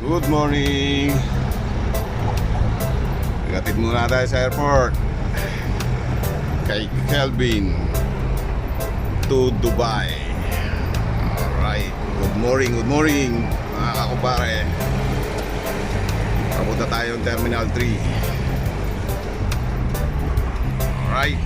Good morning. Gatid muna tayo sa airport. Kay Kelvin to Dubai. Alright. Good morning, good morning mga kakupare. Papunta tayo ng Terminal 3. Alright.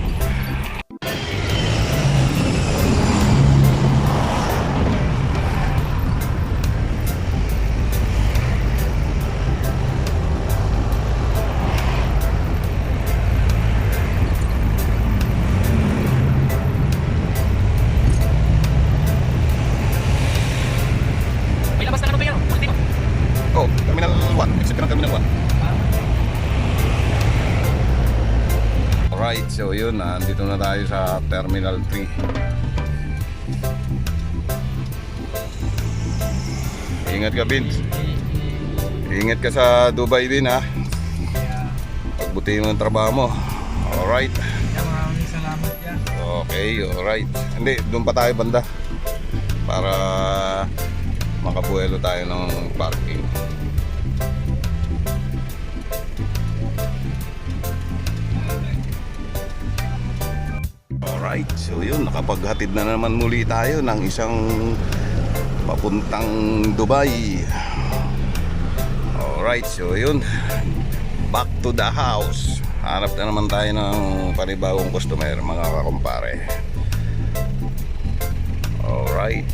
Oh, Terminal 1. Exit ka ng Terminal 1. Alright, so yun, nandito na tayo sa Terminal 3. Ingat ka, Vince. Ingat ka sa Dubai din, ha. Pagbuti mo ang trabaho mo. Alright. Maraming salamat yan. Okay, alright. Hindi, doon pa tayo banda. Para makabuelo tayo ng parking. Alright, so yun, nakapaghatid na naman muli tayo ng isang papuntang Dubai. Alright, so yun, back to the house. Hanap na naman tayo ng panibagong customer, mga kakumpare. Alright.